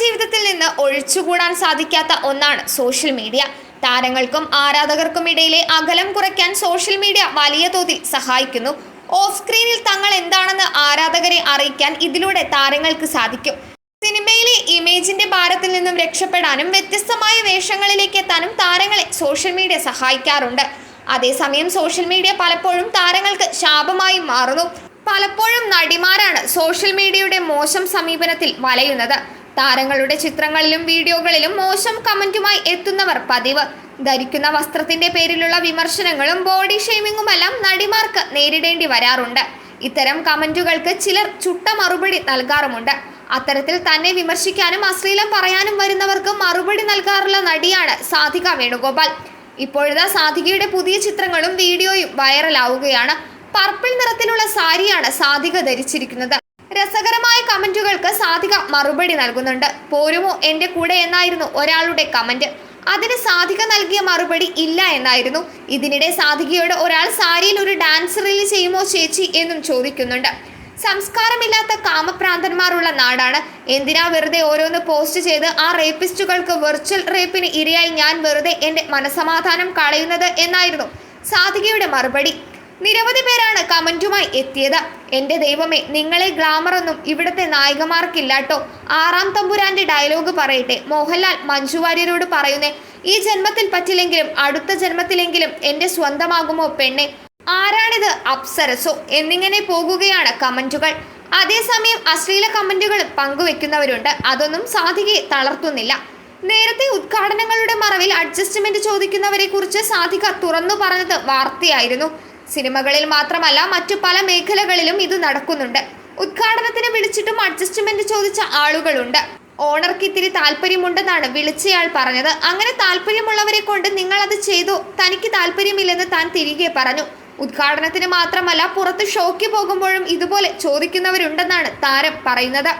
ജീവിതത്തിൽ നിന്ന് ഒഴിച്ചുകൂടാൻ സാധിക്കാത്ത ഒന്നാണ് സോഷ്യൽ മീഡിയ. താരങ്ങൾക്കും ആരാധകർക്കും ഇടയിലെ അകലം കുറയ്ക്കാൻ സോഷ്യൽ മീഡിയ വലിയ തോതിൽ സഹായിക്കുന്നു. ഓഫ് സ്ക്രീനിൽ തങ്ങൾ എന്താണെന്ന് ആരാധകരെ അറിയിക്കാൻ ഇതിലൂടെ താരങ്ങൾക്ക് സാധിക്കും. സിനിമയിലെ ഇമേജിന്റെ ഭാരത്തിൽ നിന്നും രക്ഷപ്പെടാനും വ്യത്യസ്തമായ വേഷങ്ങളിലേക്ക് എത്താനും താരങ്ങളെ സോഷ്യൽ മീഡിയ സഹായിക്കാറുണ്ട്. അതേസമയം സോഷ്യൽ മീഡിയ പലപ്പോഴും താരങ്ങൾക്ക് ശാപമായി മാറുന്നു. പലപ്പോഴും നടിമാരാണ് സോഷ്യൽ മീഡിയയുടെ മോശം സമീപനത്തിൽ വലയുന്നത്. താരങ്ങളുടെ ചിത്രങ്ങളിലും വീഡിയോകളിലും മോശം കമന്റുമായി എത്തുന്നവർ പതിവ്. ധരിക്കുന്ന വസ്ത്രത്തിന്റെ പേരിലുള്ള വിമർശനങ്ങളും ബോഡി ഷെയ്മിങ്ങുമെല്ലാം നടിമാർക്ക് നേരിടേണ്ടി വരാറുണ്ട്. ഇത്തരം കമന്റുകൾക്ക് ചിലർ ചുട്ട മറുപടി നൽകാറുമുണ്ട്. അത്തരത്തിൽ തന്നെ വിമർശിക്കാനും അശ്ലീലം പറയാനും വരുന്നവർക്ക് മറുപടി നൽകാറുള്ള നടിയാണ് സാധിക വേണുഗോപാൽ. ഇപ്പോഴത്തെ സാധികയുടെ പുതിയ ചിത്രങ്ങളും വീഡിയോയും വൈറലാവുകയാണ്. പർപ്പിൾ നിറത്തിലുള്ള സാരിയാണ് സാധിക ധരിച്ചിരിക്കുന്നത്. രസകരമായ കമന്റുകൾക്ക് സാധിക മറുപടി നൽകുന്നുണ്ട്. പോരുമോ എന്റെ കൂടെ എന്നായിരുന്നു ഒരാളുടെ കമന്റ് അതിന് സാധിക നൽകിയ മറുപടി ഇല്ല എന്നായിരുന്നു. ഇതിനിടെ സാധികയോട് ഒരാൾ സാരിയിൽ ഒരു ഡാൻസ് റീൽ ചെയ്യുമോ ചേച്ചി എന്നും ചോദിക്കുന്നുണ്ട്. സംസ്കാരമില്ലാത്ത കാമപ്രാന്തന്മാരുള്ള നാടാണ്. എന്തിനാ വെറുതെ ഓരോന്ന് പോസ്റ്റ് ചെയ്ത് ആ റേപ്പിസ്റ്റുകൾക്ക് വെർച്വൽ റേപ്പിന് ഇരയായി ഞാൻ വെറുതെ എന്റെ മനസമാധാനം കളയുന്നത് എന്നായിരുന്നു സാധികയുടെ മറുപടി. നിരവധി പേരാണ് കമന്റുമായി എത്തിയത്. എന്റെ ദൈവമേ നിങ്ങളെ ഗ്ലാമറൊന്നും ഇവിടുത്തെ നായികമാർക്കില്ലാട്ടോ. ആറാം തമ്പുരാന്റെ ഡയലോഗ് പറയട്ടെ. മോഹൻലാൽ മഞ്ജു വാര്യരോട് പറയുന്നേ ഈ ജന്മത്തിൽ പറ്റില്ലെങ്കിലും അടുത്ത ജന്മത്തിലെങ്കിലും എന്റെ സ്വന്തമാകുമോ പെണ്ണെ? ആരാണിത് അപ്സരസോ? എന്നിങ്ങനെ പോകുകയാണ് കമന്റുകൾ. അതേസമയം അശ്ലീല കമന്റുകൾ പങ്കുവെക്കുന്നവരുണ്ട്. അതൊന്നും സാധികയെ തളർത്തുന്നില്ല. നേരത്തെ ഉദ്ഘാടനങ്ങളുടെ മറവിൽ അഡ്ജസ്റ്റ്മെന്റ് ചോദിക്കുന്നവരെ കുറിച്ച് സാധിക തുറന്നു പറഞ്ഞത് വാർത്തയായിരുന്നു. സിനിമകളിൽ മാത്രമല്ല മറ്റു പല മേഖലകളിലും ഇത് നടക്കുന്നുണ്ട്. ഉദ്ഘാടനത്തിന് വിളിച്ചിട്ടും അഡ്ജസ്റ്റ്മെന്റ് ചോദിച്ച ആളുകളുണ്ട്. ഓണർക്ക് ഇത്തിരി താല്പര്യമുണ്ടെന്നാണ് വിളിച്ചയാൾ പറഞ്ഞത്. അങ്ങനെ താല്പര്യമുള്ളവരെ കൊണ്ട് നിങ്ങൾ അത് ചെയ്തു. തനിക്ക് താല്പര്യമില്ലെന്ന് താൻ തിരികെ പറഞ്ഞു. ഉദ്ഘാടനത്തിന് മാത്രമല്ല പുറത്ത് ഷോയ്ക്ക് പോകുമ്പോഴും ഇതുപോലെ ചോദിക്കുന്നവരുണ്ടെന്നാണ് താരം പറയുന്നത്.